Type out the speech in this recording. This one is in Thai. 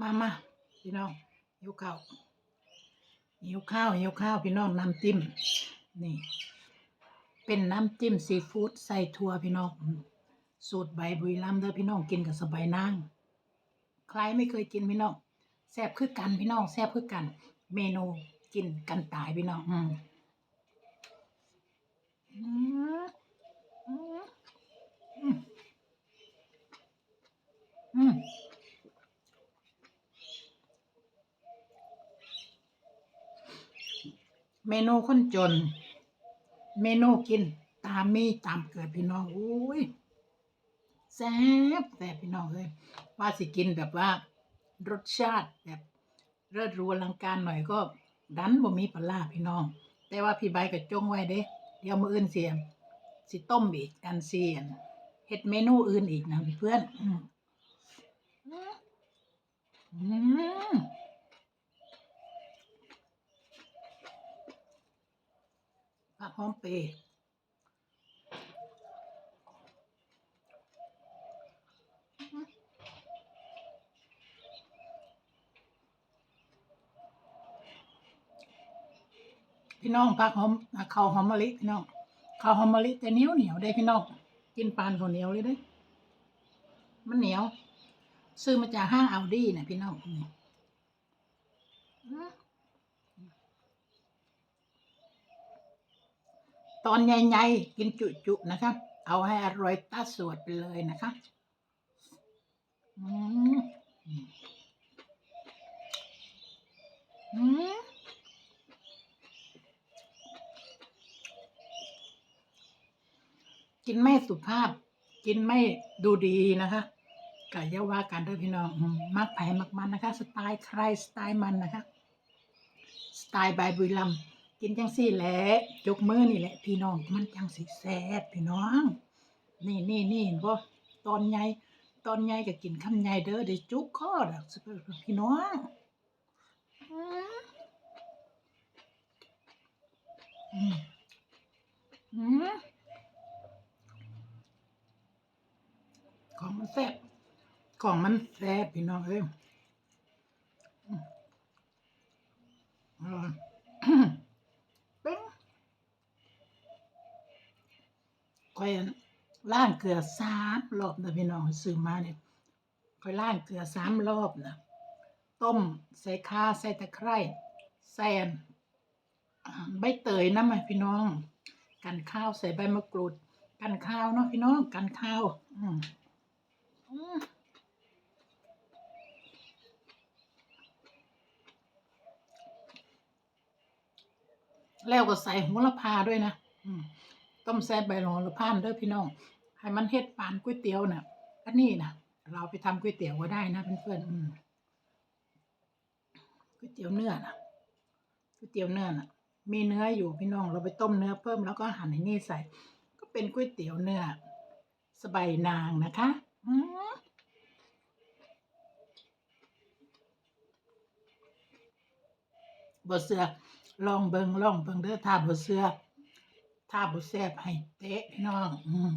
มามาพี่น้องหิวข้าวหิวข้าวหิวข้าวพี่น้องน้ำจิ้มนี่ เป็นน้ำจิ้มซีฟู้ดใส่ถั่วพี่น้องสูตรใบบุรีรัมย์เด้อพี่น้องกินกับสบายนางใครไม่เคยกินพี่น้องแซ่บคือกันพี่น้องแซ่บคือกัน เมนูกินกันตายพี่น้องอืมอืมอืมอืมอืม เมนูคนจน เมนูกินตามมีตามเกิดพี่น้องอุ้ยแซ่บแซ่บพี่น้องเลยว่าสิกินแบบว่ารสชาติแบบเลิศรูอลังการหน่อยก็ดันบ่มีปลาพี่น้อง แต่ว่าพี่ใบก็จงไว้เด้ เดี๋ยวมืออื่นเสียมสิต้มอีกกันเสียนเฮ็ดเมนูอื่นอีกนะเพื่อนอืมอืม ผักหอมเปย์พี่น้องผักหอมข้าวหอมมะลิพี่น้องข้าวหอมมะลิแต่เหนียวเหนียวได้พี่น้องกินปานข้าวเหนียวเลยเด้มันเหนียว ซื้อมาจากห้างอัลดี้นะพี่น้องนี่อืม ตอนใหญ่ๆกินจุๆนะคะ เอาให้อร่อยตาสวดไปเลยนะคะอืมอืมกินไม่สุภาพ กินไม่ดูดีนะคะกะอยาว่ากันด้วยพี่น้องมมักไผ่มักมันนะคะ สไตล์ใครสไตล์มันนะคะ สไตล์บายบุรีรัมย์ กินจังสี่แหละยกมือนี่แหละ พี่น้องมันจังสีแซ่บพี่น้อง นี่นี่นี่เห็นบ่ตอนใหญ่ตอนใหญ่ก็กินคำใหญ่เด้อได้จุกคอดอกพี่น้องอืมอืมอืมของมันแซ่บของมันแซ่บพี่น้องเอ้ยอืมอร่อย เป็น ค่อยล่างเกลือสามรอบนะพี่น้องซื้อมาเนี่ยค่อยล่างเกลือสามรอบนะต้มใส่ข่าใส่ตะไคร้ใส่อันใบเตยน้ำมันพี่น้อง กันข้าวใส่ใบมะกรูด กันข้าวเนาะพี่น้องกันข้าวอืมอืมแล้วก็ใส่โหระพาด้วยนะอื ต้มแซ่บใบโหระพานเด้วยพี่น้องให้มันเฮ็ดปานก๋วยเตี๋ยวน่ะอันนี้นะเราไปทำก๋วยเตี๋ยวก็ได้นะเพื่อนๆก๋วยเตี๋ยวเนื้อน่ะก๋วยเตี๋ยวเนื้อน่ะ มีเนื้ออยู่พี่น้อง เราไปต้มเนื้อเพิ่มแล้วก็หั่นในนี่ใส่ ก็เป็นก๋วยเตี๋ยวเนื้อสบายนางนะคะอืบ่เสือลองเบิงลองเบิงเด้อถ้าบ่เสือ ถ้าบุแซบให้เตะพี่น้อง อืม